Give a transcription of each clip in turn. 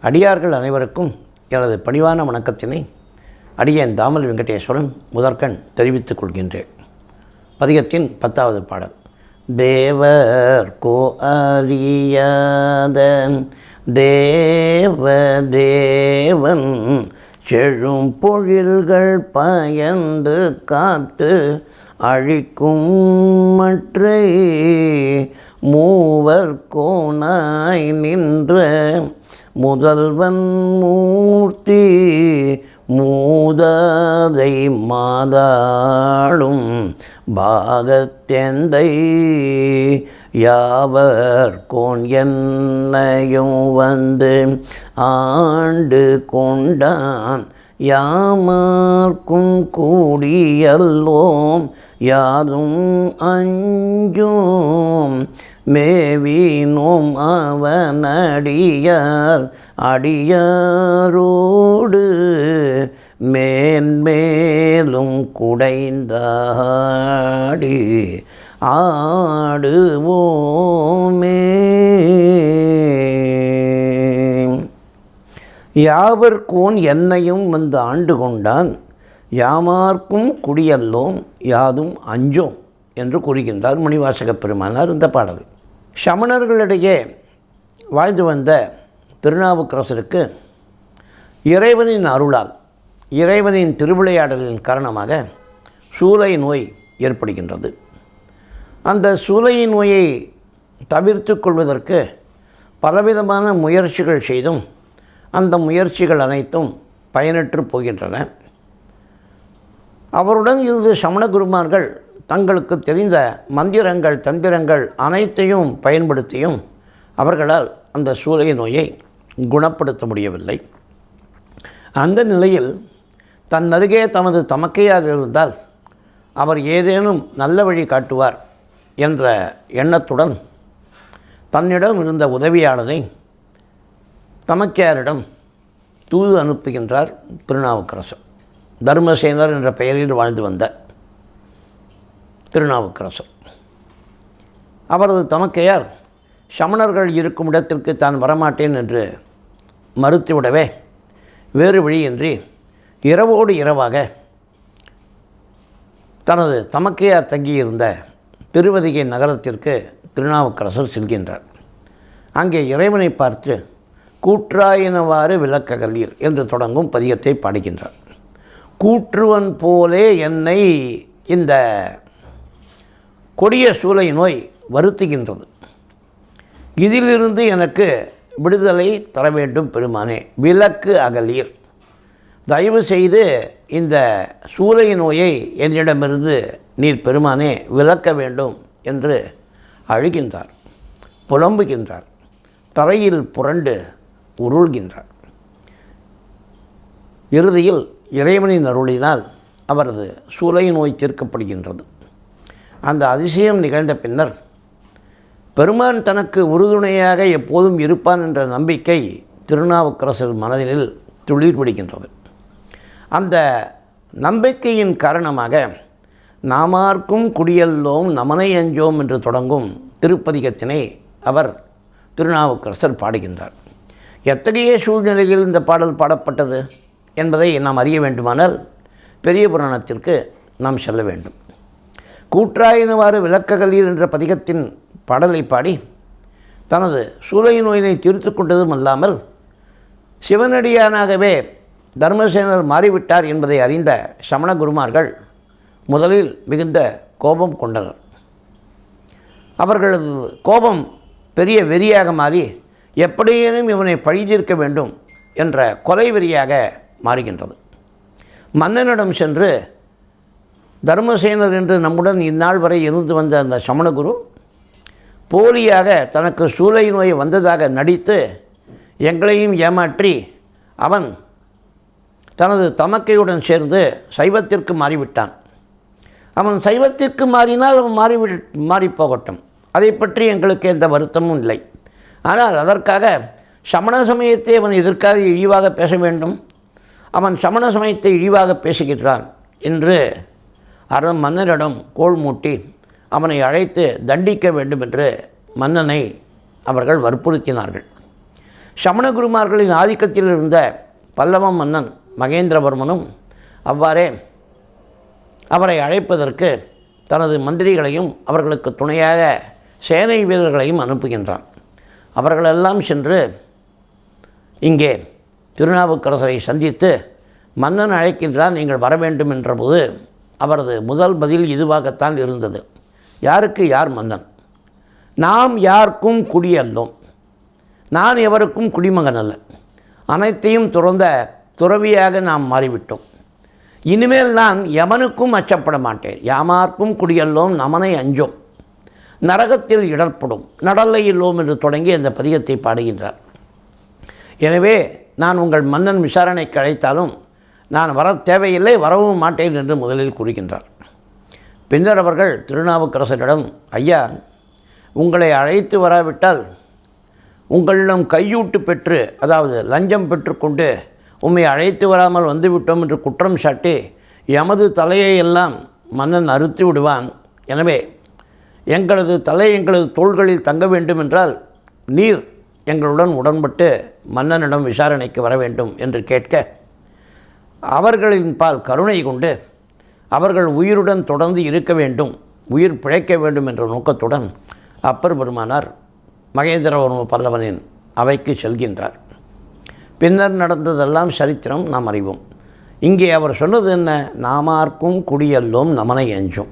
அடியார்கள் அனைவருக்கும் எனது பணிவான வணக்கத்தினை அடியேன் தாமல் வெங்கடேஸ்வரன் முதற்கண் தெரிவித்துக் கொள்கின்றேன். பதிகத்தின் பத்தாவது பாடல். தேவர் கோ அறியாத தேவ தேவன் செழும் பொழில்கள் பயந்து காத்து அழிக்கும் மற்றை மூவர் கோனாய் நின்ற முதல்வன் மூர்த்தி மூததை மாதாளும் பாகத்தெந்தை. யாவர் கோன் என்னையும் வந்து ஆண்டு கொண்டான்? யாமார்க்கும் கூடியல்லோம் யாதும் அஞ்சோம் மேவினோம் அவனடியார் அடியாரோடு மேன்மேலும் குடைந்தாடி ஆடுவோமே. யாவர்கோன் என்னையும் வந்து ஆண்டு கொண்டான்? யாமார்க்கும் குடியல்லோம் யாதும் அஞ்சோம் என்று கூறுகின்றார் மணிவாசகப் பெருமானார் இந்த பாடல் சமணர்களிடையே வாழ்ந்து வந்த திருநாவுக்கரசருக்கு இறைவனின் அருளால் இறைவனின் திருவிளையாடலின் காரணமாக சூளை நோய் ஏற்படுகின்றது. அந்த சூளை நோயை தவிர்த்து கொள்வதற்கு பலவிதமான முயற்சிகள் செய்தும் அந்த முயற்சிகள் அனைத்தும் பயனற்று போகின்றன. அவருடன் இருந்து சமண குருமார்கள் தங்களுக்கு தெரிந்த மந்திரங்கள் தந்திரங்கள் அனைத்தையும் பயன்படுத்தியும் அவர்களால் அந்த சூரிய நோயை குணப்படுத்த முடியவில்லை. அந்த நிலையில் தன் அருகே தமது தமக்கையார் இருந்தால் அவர் ஏதேனும் நல்ல வழி காட்டுவார் என்ற எண்ணத்துடன் தன்னிடம் இருந்த உதவியாளரை தமக்கையாரிடம் தூது அனுப்புகின்றார் திருநாவுக்கரசர். தர்மசேனர் என்ற பெயரில் வாழ்ந்து வந்த திருநாவுக்கரசர். அவரது தமக்கையார் சமணர்கள் இருக்கும் இடத்திற்கு தான் வரமாட்டேன் என்று மறுத்துவிடவே வேறு வழியின்றி இரவோடு இரவாக தனது தமக்கையார் தங்கியிருந்த திருவதிகை நகரத்திற்கு திருநாவுக்கரசர் செல்கின்றார். அங்கே இறைவனை பார்த்து கூற்றாயினவாறு விளக்ககலீர் என்று தொடங்கும் பதியத்தை பாடுகின்றார். கூற்றுவன் போலே என்னை இந்த கொடிய சூளை நோய் வருத்துகின்றது. இதிலிருந்து எனக்கு விடுதலை தர வேண்டும் பெருமானே. விலக்கு அகலீர் தயவு செய்து இந்த சூளை நோயை என்னிடமிருந்து நீர் பெருமானே விலக்க வேண்டும் என்று அழுகின்றார் புலம்புகின்றார் தரையில் புரண்டு உருள்கின்றார். இறுதியில் இறைவனின் அருளினால் அவரது சூளை நோய் தீர்க்கப்படுகின்றது. அந்த அதிசயம் நிகழ்ந்த பின்னர் பெருமான் தனக்கு உறுதுணையாக எப்போதும் இருப்பான் என்ற நம்பிக்கை திருநாவுக்கரசர் மனதில் துளிர் பிடிக்கின்றது. அந்த நம்பிக்கையின் காரணமாக நாமார்க்கும் குடியல்லோம் நமனை அஞ்சோம் என்று தொடங்கும் திருப்பதிகத்தினை அவர் திருநாவுக்கரசர் பாடுகின்றார். எத்தகைய சூழ்நிலையில் இந்த பாடல் பாடப்பட்டது என்பதை நாம் அறிய வேண்டுமானால் பெரிய புராணத்திற்கு நாம் செல்ல வேண்டும். கூற்றாயினவாறு விளக்ககலீர் என்ற பதிகத்தின் பாடலை பாடி தனது சூளை நோயினை தீர்த்து கொண்டதும் அல்லாமல் சிவனடியானாகவே தர்மசேனர் மாறிவிட்டார் என்பதை அறிந்த சமண குருமார்கள் முதலில் மிகுந்த கோபம் கொண்டனர். அவர்களது கோபம் பெரிய வெறியாக மாறி எப்படியேனும் இவனை பழிதீர்க்க வேண்டும் என்ற கொலை வெறியாக மாறுகின்றது. மன்னனிடம் சென்று தர்மசேனர் என்று நம்முடன் இந்நாள் வரை இருந்து வந்த அந்த சமணகுரு போலியாக தனக்கு சூளை நோய் வந்ததாக நடித்து எங்களையும் ஏமாற்றி அவன் தனது தமக்கையுடன் சேர்ந்து சைவத்திற்கு மாறிவிட்டான். அவன் சைவத்திற்கு மாறினால் அவன் மாறிவி மாறிப்போகட்டும். அதை பற்றி எங்களுக்கு எந்த வருத்தமும் இல்லை. ஆனால் அதற்காக சமண சமயத்தை அவன் எதற்காக இழிவாக பேச வேண்டும்? அவன் சமண சமயத்தை இழிவாக பேசுகின்றான் என்று அரண் மன்னரிடம் கோல் மூட்டி அவனை அழைத்து தண்டிக்க வேண்டும் என்று மன்னனை அவர்கள் வற்புறுத்தினார்கள். சமணகுருமார்களின் ஆதிக்கத்தில் இருந்த பல்லவ மன்னன் மகேந்திரவர்மனும் அவ்வாறே அவரை அழைப்பதற்கு தனது மந்திரிகளையும் அவர்களுக்கு துணையாக சேனை வீரர்களையும் அனுப்புகின்றான். அவர்களெல்லாம் சென்று இங்கே திருநாவுக்கரசரை சந்தித்து மன்னன் அழைக்கின்றான் நீங்கள் வர வேண்டும் என்றபோது அவரது முதல் பதில் இதுவாகத்தான் இருந்தது. யாருக்கு? யார் மன்னன்? நாம் யாருக்கும் குடியல்லோம் நான் எவருக்கும் குடிமகன் அல்ல. அனைத்தையும் துறந்த துறவியாக நாம் மாறிவிட்டோம். இனிமேல் நான் எவனுக்கும் அச்சப்பட மாட்டேன். யாமார்க்கும் குடியல்லோம் நமனை அஞ்சோம். நரகத்தில் இடர்படும் நடல்லை இல்லோம் என்று தொடங்கி அந்த பதிகத்தை பாடுகின்றார். எனவே நான் உங்கள் மன்னன் விசாரணைக்கு அழைத்தாலும் நான் வர தேவையில்லை வரவும் மாட்டேன் என்று முதலில் கூறுகின்றார். பின்னர் அவர்கள் திருநாவுக்கரசரிடம் ஐயா உங்களை அழைத்து வராவிட்டால் உங்களிடம் கையூட்டு பெற்று அதாவது லஞ்சம் பெற்றுக்கொண்டு உம்மை அழைத்து வராமல் வந்துவிட்டோம் என்று குற்றம் சாட்டி எமது தலையை எல்லாம் மன்னன் அறுத்து விடுவான். எனவே எங்களது தலை எங்களது தோள்களில் தங்க வேண்டும் என்றால் நீர் எங்களுடன் உடன்பட்டு மன்னனிடம் விசாரணைக்கு வர வேண்டும் என்று கேட்க அவர்களின் பால் கருணை கொண்டு அவர்கள் உயிருடன் தொடர்ந்து இருக்க வேண்டும் உயிர் பிழைக்க வேண்டும் என்ற நோக்கத்துடன் அப்பர் பெருமானார் மகேந்திரவர்ம பல்லவனின் அவைக்கு செல்கின்றார். பின்னர் நடந்ததெல்லாம் சரித்திரம் நாம் அறிவோம். இங்கே அவர் சொன்னது என்ன? நாமார்க்கும் குடியல்லோம் நமனை அஞ்சும்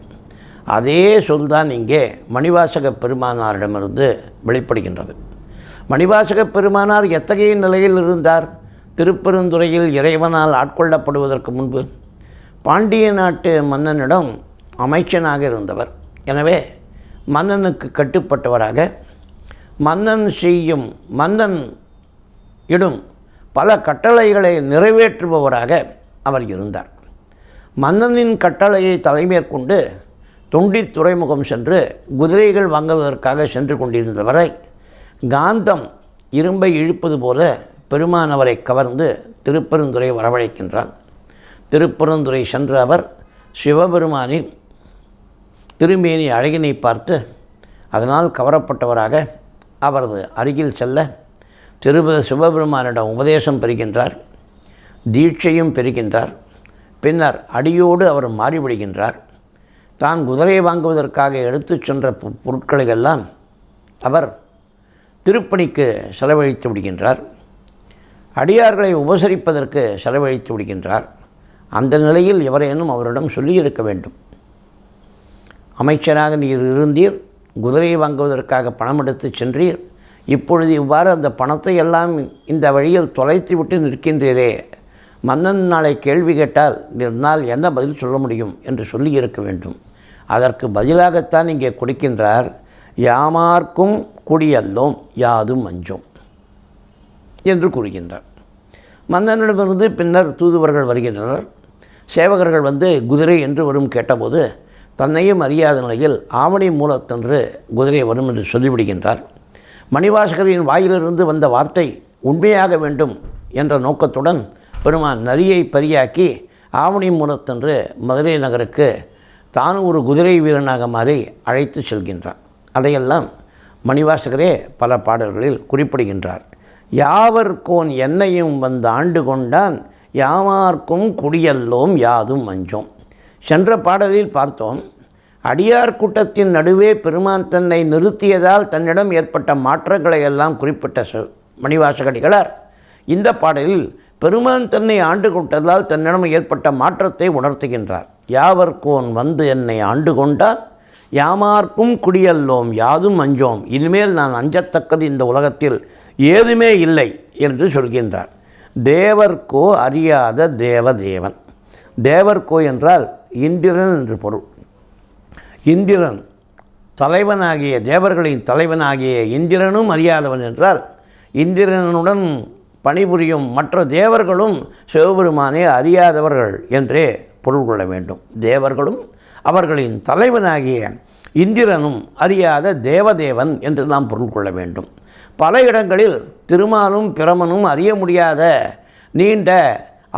அதே சொல்தான் இங்கே மணிவாசக பெருமானாரிடமிருந்து வெளிப்படுகின்றது. மணிவாசக பெருமானார் எத்தகைய நிலையில் இருந்தார்? திருப்பெருந்துறையில் இறைவனால் ஆட்கொள்ளப்படுவதற்கு முன்பு பாண்டிய நாட்டு மன்னனிடம் அமைச்சனாக இருந்தவர். எனவே மன்னனுக்கு கட்டுப்பட்டவராக மன்னன் செய்யும் மன்னன் இடும் பல கட்டளைகளை நிறைவேற்றுபவராக அவர் இருந்தார். மன்னனின் கட்டளையை தலைமேற்கொண்டு தொண்டி துறைமுகம் சென்று குதிரைகள் வாங்குவதற்காக சென்று கொண்டிருந்தவரை காந்தம் இரும்பை இழுப்பது போல பெருமானவரை கவர்ந்து திருப்பெருந்துறை வரவழைக்கின்றான். திருப்பெருந்துறை சென்ற அவர் சிவபெருமானின் திருமேனி அழகினை பார்த்து அதனால் கவரப்பட்டவராக அவரது அருகில் செல்ல திருப சிவபெருமானிடம் உபதேசம் பெறுகின்றார் தீட்சையும் பெறுகின்றார். பின்னர் அடியோடு அவர் மாறிவிடுகின்றார். தான் குதிரை வாங்குவதற்காக எடுத்துச் சென்ற பொ- பொருட்களையெல்லாம் அவர் திருப்பணிக்கு செலவழித்து விடுகின்றார். அடியார்களை உபசரிப்பதற்கு செலவழித்து விடுகின்றார். அந்த நிலையில் எவரேனும் அவரிடம் சொல்லியிருக்க வேண்டும். அமைச்சராக நீர் இருந்தீர் குதிரையை வாங்குவதற்காக பணம் எடுத்து சென்றீர் இப்பொழுது இவ்வாறு அந்த பணத்தை எல்லாம் இந்த வழியில் தொலைத்து விட்டு நிற்கின்றீரே. மன்னன் நாளை கேள்வி கேட்டால் என்னால் என்ன பதில் சொல்ல முடியும் என்று சொல்லியிருக்க வேண்டும். அதற்கு பதிலாகத்தான் இங்கே கொடுக்கின்றார் யாமார்க்கும் குடியல்லோம் யாதும் அஞ்சோம். என்று கூறுகின்றார். மன்னனிடமிருந்து பின்னர் தூதுவர்கள் வருகின்றனர். சேவகர்கள் வந்து குதிரை என்று வரும் கேட்டபோது தன்னையும் அறியாத நிலையில் ஆவணி மூலத்தன்று குதிரை வரும் என்று சொல்லிவிடுகின்றார். மணிவாசகரின் வாயிலிருந்து வந்த வார்த்தை உண்மையாக வேண்டும் என்ற நோக்கத்துடன் பெருமான் நரியை பரியாக்கி ஆவணி மூலத்தன்று மதுரை நகருக்கு தான் ஒரு குதிரை வீரனாக மாறி அழைத்து செல்கின்றார். அதையெல்லாம் மணிவாசகரே பல பாடல்களில் குறிப்பிடுகின்றார். யாவர்க்கோன் என்னையும் வந்து ஆண்டு கொண்டான் யாமார்க்கும் குடியல்லோம் யாதும் அஞ்சோம். சென்ற பாடலில் பார்த்தோம் அடியார் கூட்டத்தின் நடுவே பெருமான் தன்னை நிறுத்தியதால் தன்னிடம் ஏற்பட்ட மாற்றங்களை எல்லாம் குறிப்பிட்ட சொ- மணிவாசகடிகளார். இந்த பாடலில் பெருமான் தன்னை ஆண்டு கொண்டதால் தன்னிடம் ஏற்பட்ட மாற்றத்தை உணர்த்துகின்றார். யாவர்கோன் வந்து என்னை ஆண்டு கொண்டான் யாமார்க்கும் குடியல்லோம் யாதும் அஞ்சோம். இனிமேல் நான் அஞ்சத்தக்கது இந்த உலகத்தில் ஏதுமே இல்லை என்று சொல்கின்றார். தேவர்கோ அறியாத தேவதேவன். தேவர்கோ என்றால் இந்திரன் என்று பொருள். இந்திரன் தலைவனாகிய தேவர்களின் தலைவனாகிய இந்திரனும் அறியாதவன் என்றால் இந்திரனுடன் பணிபுரியும் மற்ற தேவர்களும் சிவபெருமானே அறியாதவர்கள் என்றே பொருள் கொள்ள வேண்டும். தேவர்களும் அவர்களின் தலைவனாகிய இந்திரனும் அறியாத தேவதேவன் என்று நாம் பொருள் கொள்ள வேண்டும். பல இடங்களில் திருமாலும் பிரமனும் அறிய முடியாத நீண்ட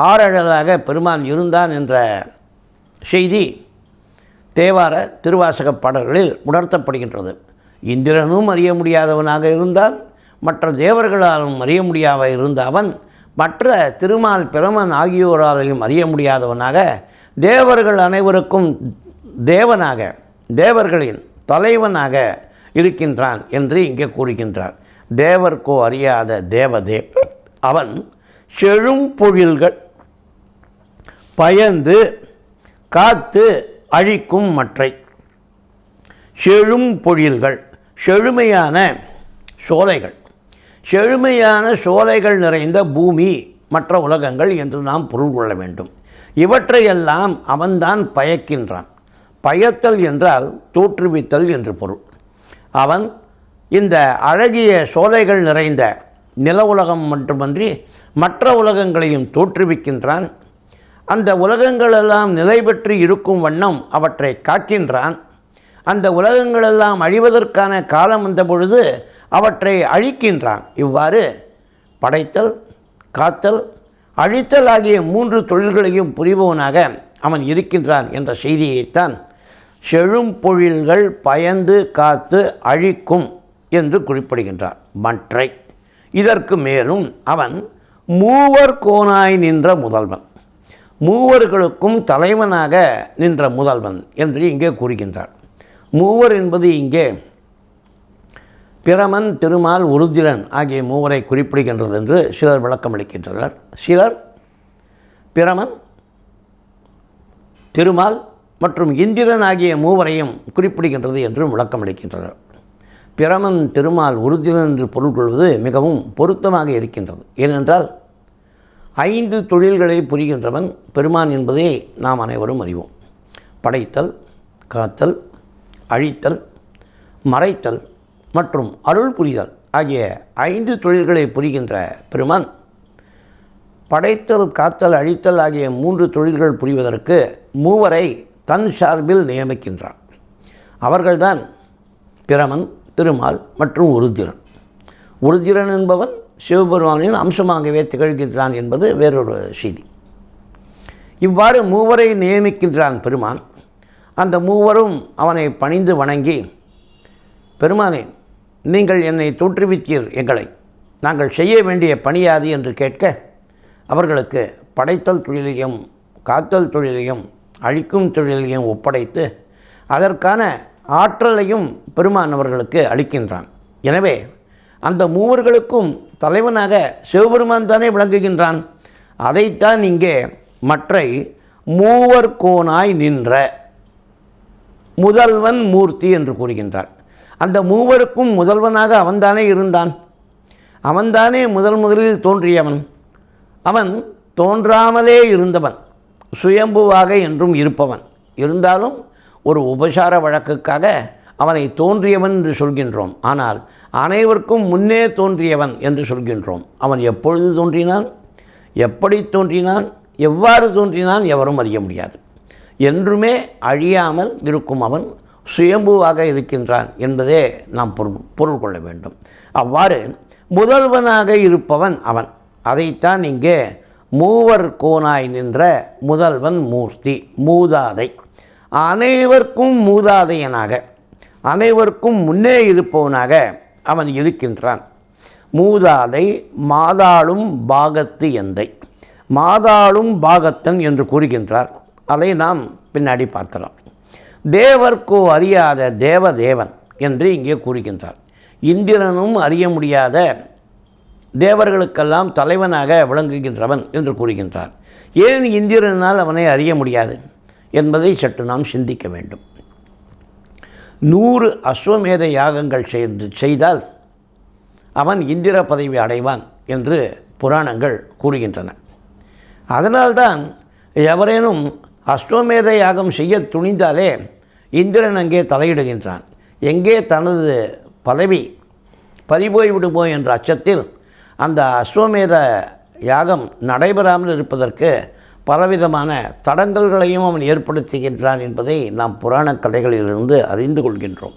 ஆறழலாக பெருமான் இருந்தான் என்ற செய்தி தேவார திருவாசக பாடல்களில் உணர்த்தப்படுகின்றது. இந்திரனும் அறிய முடியாதவனாக இருந்தான் மற்ற தேவர்களாலும் அறிய முடியாத இருந்த அவன் மற்ற திருமால் பிரமன் ஆகியோராலையும் அறிய முடியாதவனாக தேவர்கள் அனைவருக்கும் தேவனாக தேவர்களின் தலைவனாக இருக்கின்றான் என்று இங்கே கூறுகின்றார். தேவர்க்கோ அறியாத தேவதே அவன் செழும் பொழில்கள் பயந்து காத்து அழிக்கும் மற்றை. செழும் பொழில்கள் செழுமையான சோலைகள். செழுமையான சோலைகள் நிறைந்த பூமி மற்ற உலகங்கள் என்று நாம் பொருள் கொள்ள வேண்டும். இவற்றையெல்லாம் அவன்தான் பயக்கின்றான். பயத்தல் என்றால் தோற்றுவித்தல் என்று பொருள். அவன் இந்த அழகிய சோலைகள் நிறைந்த நில உலகம் மட்டுமன்றி மற்ற உலகங்களையும் தோற்றுவிக்கின்றான். அந்த உலகங்களெல்லாம் நிலை பெற்று இருக்கும் வண்ணம் அவற்றை காக்கின்றான். அந்த உலகங்களெல்லாம் அழிவதற்கான காலம் வந்த பொழுது அவற்றை அழிக்கின்றான். இவ்வாறு படைத்தல் காத்தல் அழித்தல் ஆகிய மூன்று தொழில்களையும் புரிபவனாக அவன் இருக்கின்றான் என்ற செய்தியைத்தான் செழும் பொழில்கள் பயந்து காத்து அழிக்கும் என்று குறிப்பிடுகின்றார் மற்றை இதற்கு மேலும் அவன் மூவர் கோனாய் நின்ற முதல்வன். மூவர்களுக்கும் தலைவனாக நின்ற முதல்வன் என்று இங்கே கூறுகின்றார் மூவர் என்பது இங்கே பிரமன் திருமால் உருதிரன் ஆகிய மூவரை குறிப்பிடுகின்றது என்று சிலர் விளக்கம் அளிக்கின்றனர். சிலர் பிரமன் திருமால் மற்றும் இந்திரன் ஆகிய மூவரையும் குறிப்பிடுகின்றது என்றும் விளக்கம் அளிக்கின்றனர். பிரமன் திருமால் உறுதியுடன் என்று பொருள் கொள்வது மிகவும் பொருத்தமாக இருக்கின்றது. ஏனென்றால் ஐந்து தொழில்களை புரிகின்றவன் பெருமான் என்பதை நாம் அனைவரும் அறிவோம். படைத்தல் காத்தல் அழித்தல் மறைத்தல் மற்றும் அருள் புரிதல் ஆகிய ஐந்து தொழில்களை புரிகின்ற பெருமான் படைத்தல் காத்தல் அழித்தல் ஆகிய மூன்று தொழில்கள் புரிவதற்கு மூவரை தன் சார்பில் நியமிக்கின்றான். அவர்கள்தான் பிரமன் திருமால் மற்றும் உருத்திரன். உருத்திரன் என்பவன் சிவபெருமானின் அம்சமாகவே திகழ்கின்றான் என்பது வேறொரு செய்தி. இவ்வாறு மூவரை நியமிக்கின்றான் பெருமான். அந்த மூவரும் அவனை பணிந்து வணங்கி பெருமானே நீங்கள் என்னை தோற்றுவித்தீர் எங்களை. நாங்கள் செய்ய வேண்டிய பணியாது என்று கேட்க அவர்களுக்கு படைத்தல் தொழிலையும் காத்தல் தொழிலையும் அழிக்கும் தொழிலையும் ஒப்படைத்து அதற்கான ஆற்றலையும் பெருமான் அவர்களுக்கு அளிக்கின்றான். எனவே அந்த மூவர்களுக்கும் தலைவனாக சிவபெருமான் தானே விளங்குகின்றான். அதைத்தான் இங்கே மற்றை மூவர் கோனாய் நின்ற முதல்வன் மூர்த்தி என்று கூறுகின்றார். அந்த மூவருக்கும் முதல்வனாக அவன்தானே இருந்தான். அவன்தானே முதல் முதலில் தோன்றியவன். அவன் தோன்றாமலே இருந்தவன். சுயம்புவாக என்றும் இருப்பவன். இருந்தாலும் ஒரு உபசார வழக்குக்காக அவனை தோன்றியவன் என்று சொல்கின்றோம். ஆனால் அனைவருக்கும் முன்னே தோன்றியவன் என்று சொல்கின்றோம். அவன் எப்பொழுது தோன்றினான்? எப்படி தோன்றினான்? எவ்வாறு தோன்றினான்? எவரும் அறிய முடியாது. என்றுமே அழியாமல் இருக்கும் அவன் சுயம்புவாக இருக்கின்றான் என்பதே நாம் பொருள் பொருள் கொள்ள வேண்டும். அவ்வாறு முதல்வனாக இருப்பவன் அவன். அதைத்தான் இங்கே மூவர் கோனாய் நின்ற முதல்வன் மூர்த்தி மூதாதை. அனைவருக்கும் மூதாதையனாக அனைவருக்கும் முன்னே இருப்பவனாக அவன் இருக்கின்றான். மூதாதை மாதாளும் பாகத்து எந்தை. மாதாளும் பாகத்தன் என்று கூறுகின்றார். அதை நாம் பின்னாடி பார்க்கலாம் தேவர்க்கோ அறியாத தேவதேவன் என்று இங்கே கூறுகின்றார். இந்திரனும் அறிய முடியாத தேவர்களுக்கெல்லாம் தலைவனாக விளங்குகின்றவன் என்று கூறுகின்றார். ஏன் இந்திரனால் அவனை அறிய முடியாது? என்பதை சற்று நாம் சிந்திக்க வேண்டும். நூறு அஸ்வமேத யாகங்கள் சேர்ந்து செய்தால் அவன் இந்திர பதவி அடைவான் என்று புராணங்கள் கூறுகின்றன. அதனால்தான் எவரேனும் அஸ்வமேத யாகம் செய்ய துணிந்தாலே இந்திரன் அங்கே தலையிடுகின்றான். எங்கே தனது பதவி பறிபோய்விடுமோ என்ற அச்சத்தில் அந்த அஸ்வமேத யாகம் நடைபெறாமல் இருப்பதற்கு பலவிதமான தடங்கல்களையும் அவன் ஏற்படுத்துகின்றான் என்பதை நாம் புராண கதைகளிலிருந்து அறிந்து கொள்கின்றோம்.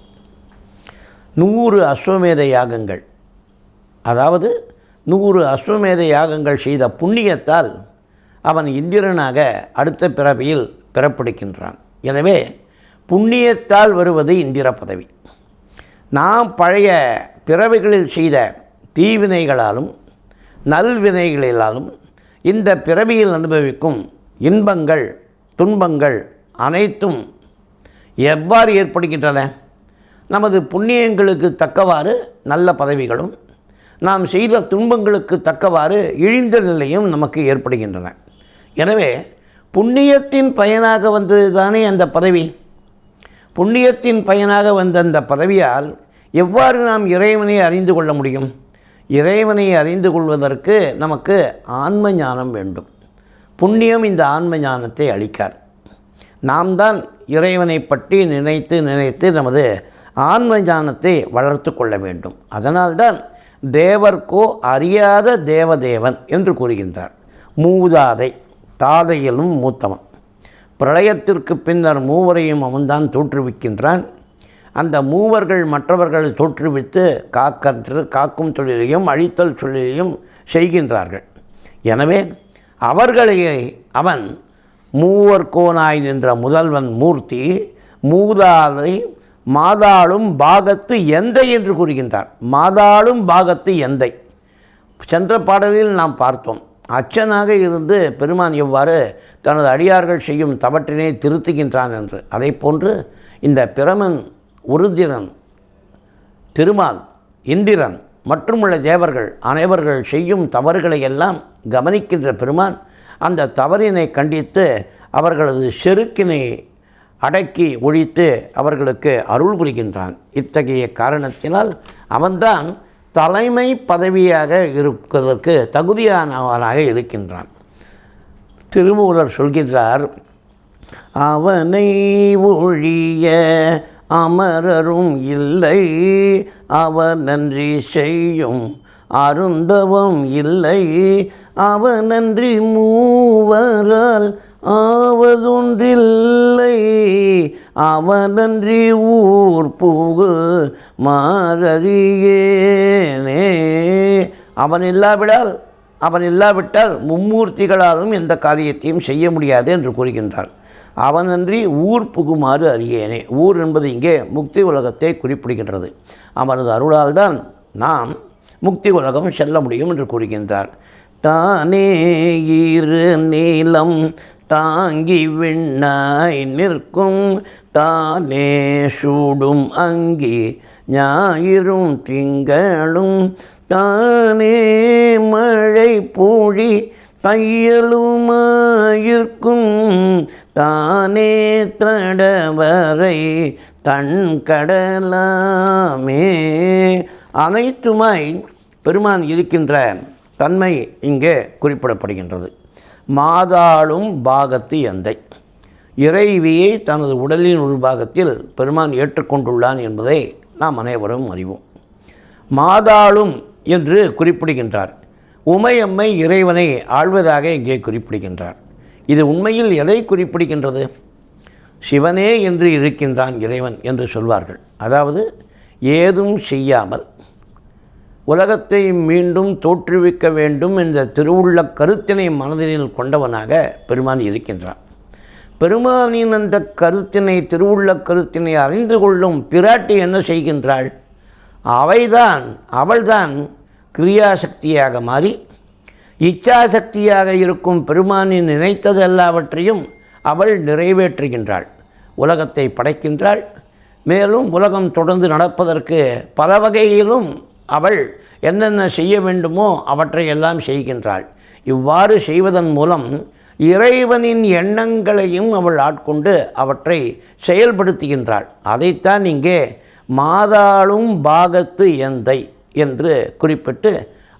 நூறு அஸ்வமேத யாகங்கள். அதாவது நூறு அஸ்வமேத யாகங்கள் செய்த புண்ணியத்தால் அவன் இந்திரனாக அடுத்த பிறவியில் பிறப்பிடிக்கின்றான் எனவே புண்ணியத்தால் வருவது இந்திர பதவி. நாம் பழைய பிறவிகளில் செய்த தீவினைகளாலும் நல்வினைகளிலாலும் இந்த பிறவியில் அனுபவிக்கும் இன்பங்கள் துன்பங்கள் அனைத்தும் எவ்வாறு ஏற்படுகின்றன? நமது புண்ணியங்களுக்கு தக்கவாறு நல்ல பதவிகளும் நாம் செய்த துன்பங்களுக்கு தக்கவாறு இழிந்த நிலையும் நமக்கு ஏற்படுகின்றன. எனவே புண்ணியத்தின் பயனாக வந்தது தானே அந்த பதவி? புண்ணியத்தின் பயனாக வந்த அந்த பதவியால் எவ்வாறு நாம் இறைவனை அறிந்து கொள்ள முடியும்? இறைவனை அறிந்து கொள்வதற்கு நமக்கு ஆன்ம ஞானம் வேண்டும். புண்ணியம் இந்த ஆன்ம ஞானத்தை அளிக்கார் நாம் தான் இறைவனை பற்றி நினைத்து நினைத்து நமது ஆன்ம ஞானத்தை வளர்த்து கொள்ள வேண்டும். அதனால்தான் தேவர்க்கோ அறியாத தேவதேவன் என்று கூறுகின்றார். மூதாதை தாதையிலும் மூத்தவன். பிரளயத்திற்கு பின்னர் மூவரையும் அவன்தான் தோற்றுவிக்கின்றான். அந்த மூவர்கள் மற்றவர்களை தோற்றுவித்து காக்கன்று காக்கும் தொழிலையும் அழித்தல் தொழிலையும் செய்கின்றார்கள். எனவே அவர்களையே அவன் மூவர்கோனாய் நின்ற முதல்வன் மூர்த்தி மூதாதை மாதாளும் பாகத்து எந்தை என்று கூறுகின்றார். மாதாளும் பாகத்து எந்தை? சென்ற பாடலில் நாம் பார்த்தோம். அச்சனாக இருந்து பெருமான் எவ்வாறு தனது அடியார்கள் செய்யும் தவற்றினை திருத்துகின்றான் என்று. அதை போன்று இந்த பிரமன் உருதிரன் திருமால் இந்திரன் மற்றுமுள்ள தேவர்கள் அனைவர்கள் செய்யும் தவறுகளை எல்லாம் கவனிக்கின்ற பெருமான் அந்த தவறினை கண்டித்து அவர்களது செருக்கினை அடக்கி ஒழித்து அவர்களுக்கு அருள் புரிகின்றான். இத்தகைய காரணத்தினால் அவன்தான் தலைமை பதவியாக இருப்பதற்கு தகுதியானவனாக இருக்கின்றான். திருமூலர் சொல்கின்றார் அவனை ஒழிய அமரரும் இல்லை. அவனன்றி செய்யும் அருந்தவம் இல்லை. அவனன்றி மூவரால் ஆவதொன்றில்லை. அவனன்றி ஊர் புகு மாறறியேனே. அவன் இல்லாவிடால் அவன் இல்லாவிட்டால் மும்மூர்த்திகளாலும் எந்த காரியத்தையும் செய்ய முடியாது என்று கூறுகின்றாள். அவனன்றி ஊர் புகுமாறு அறியேனே. ஊர் என்பது இங்கே முக்தி உலகத்தை குறிப்பிடுகின்றது. அவனது அருளால்தான் நாம் முக்தி உலகம் செல்ல முடியும் என்று கூறுகின்றார். தானே இரு நீளம் தாங்கி விண்ணாய் நிற்கும் தானே சூடும் அங்கி ஞாயிறும் திங்களும் தானே மழை பூழி தையலுமாயிருக்கும் தானே தடவரை தன் கடலாமே. அனைத்துமாய் பெருமான் இருக்கின்ற தன்மை இங்கே குறிப்பிடப்படுகின்றது. மாதாளும் பாகத்து எந்தை. இறைவியை தனது உடலின் உள்பாகத்தில் பெருமான் ஏற்றுக்கொண்டுள்ளான் என்பதை நாம் அனைவரும் அறிவோம். மாதாளும் என்று குறிப்பிடுகின்றார். உமையம்மை இறைவனை ஆழ்வதாக இங்கே குறிப்பிடுகின்றார். இது உண்மையில் எதை குறிப்பிடுகின்றது? சிவனே என்று இருக்கின்றான் இறைவன் என்று சொல்வார்கள். அதாவது ஏதும் செய்யாமல் உலகத்தை மீண்டும் தோற்றுவிக்க வேண்டும் என்ற திருவுள்ள கருத்தினை மனதில் கொண்டவனாக பெருமான் இருக்கின்றான். பெருமானின் அந்த கருத்தினை திருவுள்ள கருத்தினை அறிந்து கொள்ளும் பிராட்டி என்ன செய்கின்றாள்? அவைதான் அவள்தான் கிரியாசக்தியாக மாறி இச்சாசக்தியாக இருக்கும் பெருமானின் நினைத்தது எல்லாவற்றையும் அவள் நிறைவேற்றுகின்றாள். உலகத்தை படைக்கின்றாள். மேலும் உலகம் தொடர்ந்து நடப்பதற்கு பல வகையிலும் அவள் என்னென்ன செய்ய வேண்டுமோ அவற்றை எல்லாம் செய்கின்றாள். இவ்வாறு செய்வதன் மூலம் இறைவனின் எண்ணங்களையும் அவள் ஆட்கொண்டு அவற்றை செயல்படுத்துகின்றாள். அதைத்தான் இங்கே மாதாளும் பாகத்து எந்தை என்று குறிப்பிட்டு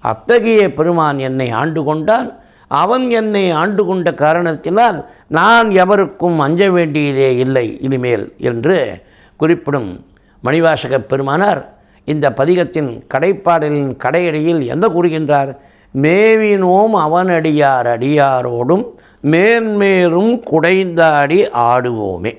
அத்தகைய பெருமான் என்னை ஆண்டு கொண்டான். அவன் என்னை ஆண்டு கொண்ட காரணத்தினால் நான் எவருக்கும் அஞ்ச வேண்டியதே இல்லை இனிமேல் என்று குறிப்பிடும் மணிவாசக பெருமானார் இந்த பதிகத்தின் கடைப்பாடலின் கடையடியில் என்ன கூறுகின்றார்? மேவினோம் அவனடியார் அடியாரோடும் மேன்மேலும் குடைந்தாடி ஆடுவோமே.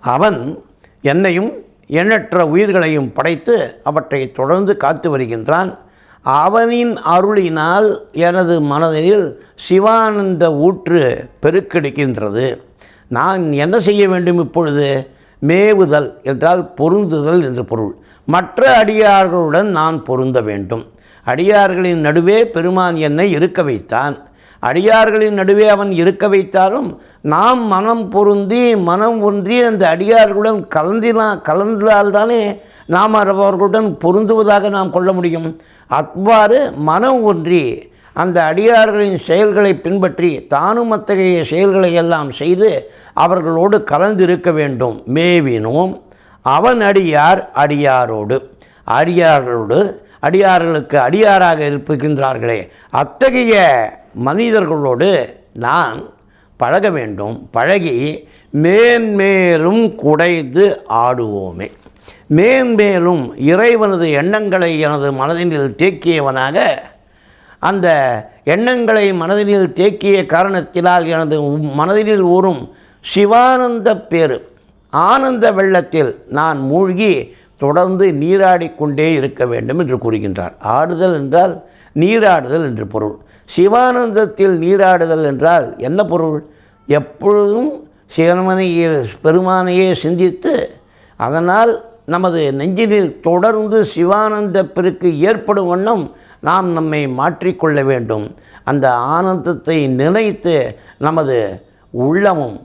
அவன் என்னையும் எண்ணற்ற உயிர்களையும் படைத்து அவற்றை தொடர்ந்து காத்து வருகின்றான். அவனின் அருளினால் எனது மனதில் சிவானந்த ஊற்று பெருக்கெடுக்கின்றது. நான் என்ன செய்ய வேண்டும் இப்பொழுது? மேவுதல் என்றால் பொருந்துதல் என்று பொருள். மற்ற அடியார்களுடன் நான் பொருந்த வேண்டும். அடியார்களின் நடுவே பெருமான் என்னை இருக்க வைத்தான். அடியார்களின் நடுவே அவன் இருக்க வைத்தாலும் நாம் மனம் பொருந்தி மனம் ஒன்றி அந்த அடியார்களுடன் கலந்தினா கலந்தால்தானே நாம் அவர்களுடன் பொருந்துவதாக நாம் கொள்ள முடியும். அவ்வாறு மனம் ஒன்றி அந்த அடியார்களின் செயல்களை பின்பற்றி தானும் அத்தகைய செயல்களை எல்லாம் செய்து அவர்களோடு கலந்திருக்க வேண்டும். மேவினோம். அவன் அடியார் அடியாரோடு. அடியார்களோடு அடியார்களுக்கு அடியாராக இருப்புகின்றார்களே. அத்தகைய மனிதர்களோடு நான் பழக வேண்டும். பழகி மேன்மேலும் குடைந்து ஆடுவோமே. மேன்மேலும் இறைவனது எண்ணங்களை எனது மனதினில் தேக்கியவனாக அந்த எண்ணங்களை மனதினில் தேக்கிய காரணத்தினால் எனது மனதினில் ஊறும் சிவானந்த பேரு ஆனந்த வெள்ளத்தில் நான் மூழ்கி தொடர்ந்து நீராடிக்கொண்டே இருக்க வேண்டும் என்று கூறுகின்றார். ஆடுதல் என்றால் நீராடுதல் என்று பொருள். சிவானந்தத்தில் நீராடுதல் என்றால் என்ன பொருள்? எப்பொழுதும் சிவமனையே பெருமானையே சிந்தித்து அதனால் நமது நெஞ்சினில் தொடர்ந்து சிவானந்த பெருக்கு ஏற்படும் வண்ணம் நாம் நம்மை மாற்றிக்கொள்ள வேண்டும். அந்த ஆனந்தத்தை நினைத்து நமது உள்ளமும்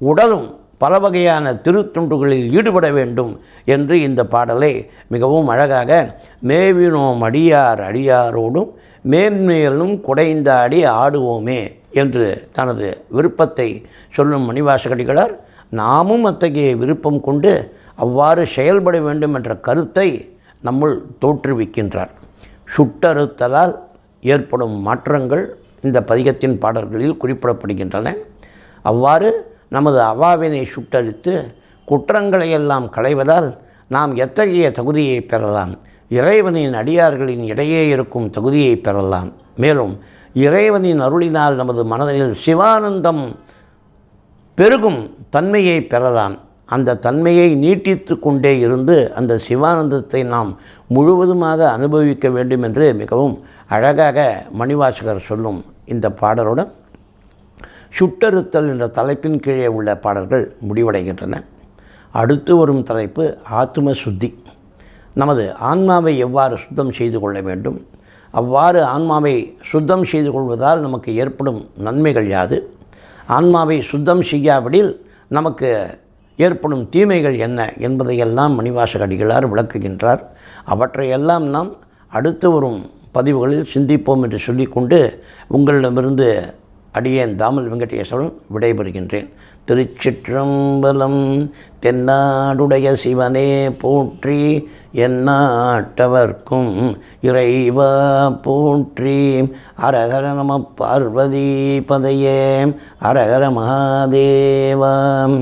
உடலும் பல வகையான திருத்துண்டுகளில் ஈடுபட வேண்டும் என்று இந்த பாடலை மிகவும் அழகாக மேவினோம் அடியார் அடியாரோடும் மேன்மேலும் குடைந்தாடி ஆடுவோமே என்று தனது விருப்பத்தை சொல்லும் மணிவாசகடிகளார் நாமும் அத்தகைய விருப்பம் கொண்டு அவ்வாறு செயல்பட வேண்டும் என்ற கருத்தை நம்முள் தோற்றுவிக்கின்றார். சுட்டறுத்தலால் ஏற்படும் மாற்றங்கள் இந்த பதிகத்தின் பாடல்களில் குறிப்பிடப்படுகின்றன. அவ்வாறு நமது அவாவினை சுட்டரித்து குற்றங்களை எல்லாம் களைவதால் நாம் எத்தகைய தகுதியை பெறலாம்? இறைவனின் அடியார்களின் இடையே இருக்கும் தகுதியை பெறலாம். மேலும் இறைவனின் அருளினால் நமது மனதில் சிவானந்தம் பெருகும் தன்மையை பெறலாம். அந்த தன்மையை நீட்டித்து கொண்டே இருந்து அந்த சிவானந்தத்தை நாம் முழுவதுமாக அனுபவிக்க வேண்டும் என்று மிகவும் அழகாக மணிவாசகர் சொல்லும் இந்த பாடலுடன் சுட்டறுத்தல் என்ற தலைப்பின் கீழே உள்ள பாடல்கள் முடிவடைகின்றன. அடுத்து வரும் தலைப்பு ஆத்ம சுத்தி. நமது ஆன்மாவை எவ்வாறு சுத்தம் செய்து கொள்ள வேண்டும்? அவ்வாறு ஆன்மாவை சுத்தம் செய்து கொள்வதால் நமக்கு ஏற்படும் நன்மைகள் யாது? ஆன்மாவை சுத்தம் செய்யாவிடில் நமக்கு ஏற்படும் தீமைகள் என்ன என்பதையெல்லாம் மணிவாசக அடிகளார் விளக்குகின்றார். அவற்றையெல்லாம் நாம் அடுத்து வரும் பதிவுகளில் சிந்திப்போம் என்று சொல்லிக்கொண்டு உங்களிடமிருந்து அடியேன் தாமல் வெங்கடேஸ்வரன் விடைபெறுகின்றேன். திருச்சிற்றம்பலம் தென்னாடுடைய சிவனே போற்றி எந்நாட்டவர்க்கும் இறைவா போற்றி. அரகர நம பார்வதி பதையே அரகர மகாதேவாம்